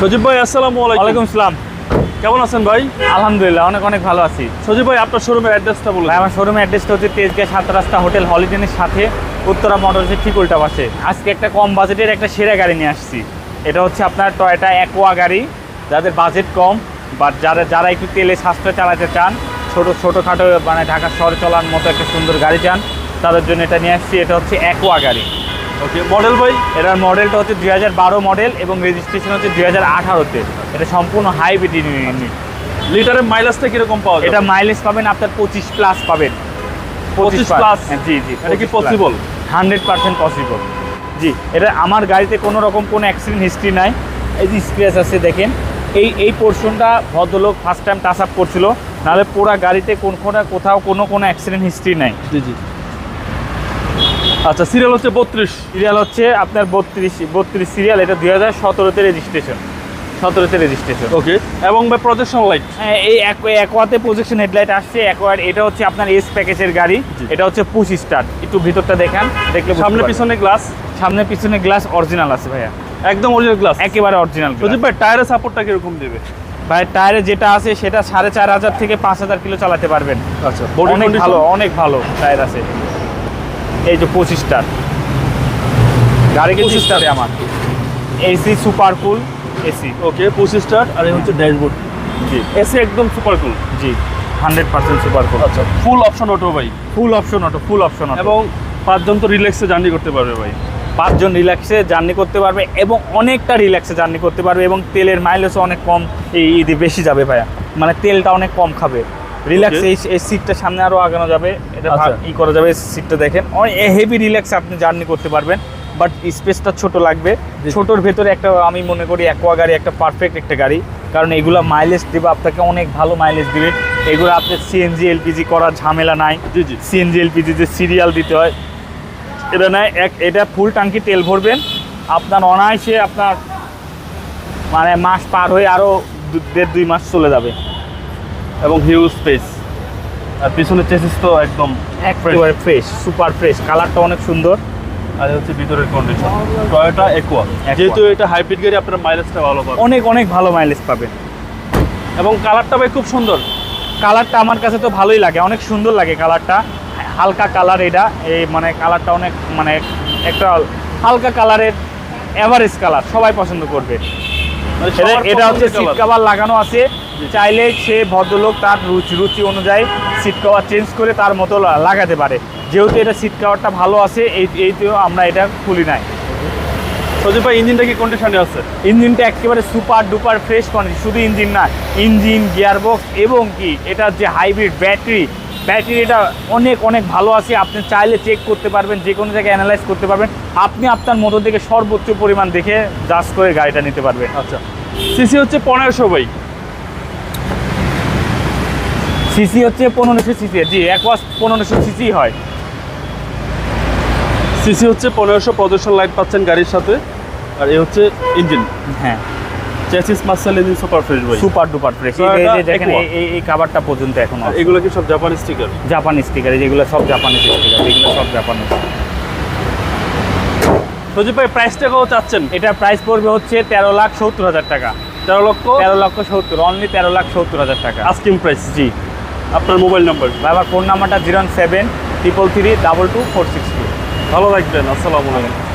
সজীব ভাই আসসালামু আলাইকুম। ওয়ালাইকুম আসসালাম কেমন আছেন ভাই? আলহামদুলিল্লাহ অনেক অনেক ভালো আছি। সজীব ভাই আপনার শোরুমের অ্যাড্রেসটা বলুন। আমার শোরুমের অ্যাড্রেসটা হচ্ছে তেজগাঁ সাত রাস্তা হোটেল হলিডেনের সাথে উত্তরা মোটরসের ঠিক উল্টা পাশে। আজকে একটা কম বাজেটের একটা সেরা গাড়ি নিয়ে আসছি। এটা হচ্ছে আপনার টয়টা অ্যাকোয়া গাড়ি। যাদের বাজেট কম বা যারা যারা একটু তেলে সাশ্রয় চালাতে চান ছোট ছোটোখাটো মানে ঢাকা শহরে চলার মতো একটা সুন্দর গাড়ি চান তাদের জন্য এটা নিয়ে আসছি। এটা হচ্ছে অ্যাকোয়া গাড়ি। ওকে মডেল বই এটার মডেলটা হচ্ছে দু হাজার বারো মডেল এবং রেজিস্ট্রেশন হচ্ছে দুই হাজার আঠারোতে। এটা সম্পূর্ণ হাইব্রিড ইউনিট লিটারের মাইলেজটা কীরকম পাওয়া যায় এটা মাইলেজ পাবেন আপনার পঁচিশ প্লাস পাবেন। 25 plus? হ্যাঁ, জি জি এটা কি পসিবল হান্ড্রেড পার্সেন্ট পসিবল জি এটা আমার গাড়িতে কোনো রকম কোনো অ্যাক্সিডেন্ট হিস্ট্রি নাই। এই যে স্ক্র্যাচ আছে দেখেন। এই এই পোর্শনটা ভদ্রলোক ফার্স্ট টাইম টাচ আপ করছিল। নাহলে পুরো গাড়িতে কোন কোনো কোথাও কোনো কোনো অ্যাক্সিডেন্ট হিস্ট্রি নাই। জি জি। আচ্ছা সিরিয়াল হচ্ছে বত্রিশ। সিরিয়াল হচ্ছে আপনার বত্রিশ বত্রিশ সিরিয়াল এটা দুই হাজার সতেরোতে রেজিস্ট্রেশন সতেরোতে রেজিস্ট্রেশন ওকে এবং প্রজেকশন লাইট হ্যাঁ, এই একোয়াতে প্রজেকশন হেডলাইট আসছে একোয়ার এটা হচ্ছে আপনার এস প্যাকেজের গাড়ি। এটা হচ্ছে পুশ স্টার্ট একটু ভিতরটা দেখান দেখলে সামনে পিছনে গ্লাস সামনে পিছনে গ্লাস অরিজিনাল আছে ভাইয়া। একদম অরিজিনাল গ্লাস একেবারে অরিজিনাল সজীব ভাই টায়ারের সাপোর্টটা কীরকম দেবে? ভাই টায়ারে যেটা আছে সেটা সাড়ে চার হাজার থেকে পাঁচ হাজার কিলো চালাতে পারবেন। আচ্ছা অনেক ভালো অনেক ভালো টায়ার আছে। এই যে পঁচিশটার গাড়ি কিন্তু স্টারে আমার। AC super cool AC. Okay পঁচিশ স্টার আর এই হচ্ছে ড্যাশবোর্ড। জি। এসি একদম সুপার কুল। জি হান্ড্রেড পার্সেন্ট সুপার কুল। আচ্ছা ফুল অপশন অটো ভাই। Full option auto full option auto. এবং পাঁচজন তো রিল্যাক্সে জার্নি করতে পারবে ভাই। পাঁচজন রিল্যাক্সে জার্নি করতে পারবে এবং অনেকটা রিল্যাক্সে জার্নি করতে পারবে এবং তেলের মাইলেজও অনেক কম। এই বেশি যাবে ভাইয়া। মানে তেলটা অনেক কম খাবে। রিল্যাক্স এই এই সিটটা সামনে আরও আগানো যাবে। এটা আচ্ছা। ই করা যাবে সিটটা দেখেন। হেভি রিল্যাক্সে আপনি জার্নি করতে পারবেন বাট স্পেসটা ছোট লাগবে। ছোটোর ভেতরে একটা আমি মনে করি অ্যাকোয়া গাড়ি একটা পারফেক্ট একটা গাড়ি। কারণ এগুলা মাইলেজ দেবে আপনাকে অনেক ভালো মাইলেজ দিবে। এগুলো আপনার সিএনজি এলপিজি করার ঝামেলা নাই। জি জি। সিএনজি এলপিজি যে সিরিয়াল দিতে হয় এটা নয় এক এটা ফুল ট্যাঙ্কি তেল ভরবেন। আপনার অনায়াসে আপনার মানে মাস পার হয়ে আরও দেড় দুই মাস চলে যাবে। এবং হিউজ স্পেস আর পিছনের চেসিস তো একদম একেবারে ফ্রেশ সুপার ফ্রেশ কালারটা অনেক সুন্দর। আর হচ্ছে ভিতরের কন্ডিশন টয়োটা একুয়া যেহেতু এটা হাইব্রিড গাড়ি আপনার মাইলেজটা ভালো পাবে অনেক অনেক ভালো মাইলেজ পাবেন। এবং কালারটা ভাই খুব সুন্দর। কালারটা আমার কাছে তো ভালোই লাগে অনেক সুন্দর লাগে কালারটা হালকা কালার এটা এই মানে কালারটা অনেক মানে একটা হালকা কালারের অ্যাভারেজ কালার সবাই পছন্দ করবে। মানে এটা হচ্ছে সিট। কভার লাগানো আছে। চাইলে সে ভদ্রলোক তার রুচি রুচি অনুযায়ী সিট কভার চেঞ্জ করে তার মতো লাগাতে পারে। যেহেতু এটা সিট কভারটা ভালো আছে এই এইতেও আমরা এটা খুলি নাই। সজীব ভাই ইঞ্জিনটা কি কন্ডিশনে আছে? ইঞ্জিনটা একেবারে সুপার ডুপার ফ্রেশ কন্ডিশন শুধু ইঞ্জিন না ইঞ্জিন গিয়ারবক্স এবং কি এটার যে হাইব্রিড ব্যাটারি ব্যাটারি এটা অনেক অনেক ভালো আছে। আপনি চাইলে চেক করতে পারবেন যে কোনো জায়গায় অ্যানালাইজ করতে পারবেন। আপনি আপনার মতো থেকে সর্বোচ্চ পরিমাণ দেখে জাস্ট করে গাড়িটা নিতে পারবেন। আচ্ছা। সিসি হচ্ছে পনেরোশো ভাই। সিসি হচ্ছে পনেরোশো সিসি জি একওয়াস পনেরোশো সিসি হয়। সিসি হচ্ছে পনেরোশো প্রদর্শন লাইট পাচ্ছেন গাড়ির সাথে আর এই হচ্ছে ইঞ্জিন। হ্যাঁ। Chassis Marshal engine super fresh ভাই। Super duper fresh. তো এটা দেখেন এই- এই এই পর্যন্ত এখন এগুলো কি সব জাপানি স্টিকার জাপানি স্টিকার যেগুলো সব জাপানি স্টিকার যেগুলো সব জাপানি সজীব ভাই প্রাইসটা কত চাচ্ছেন? এটা প্রাইস পড়বে হচ্ছে তেরো লাখ সত্তর হাজার টাকা। তেরো লক্ষ? তেরো লক্ষ সত্তর অনলি তেরো লাখ সত্তর হাজার টাকা। আস্কিং প্রাইস জি। আপনার মোবাইল নাম্বার? বাবা ফোন নাম্বারটা zero seven triple three double two four six two. ভালো থাকবেন আসসালামু আলাইকুম।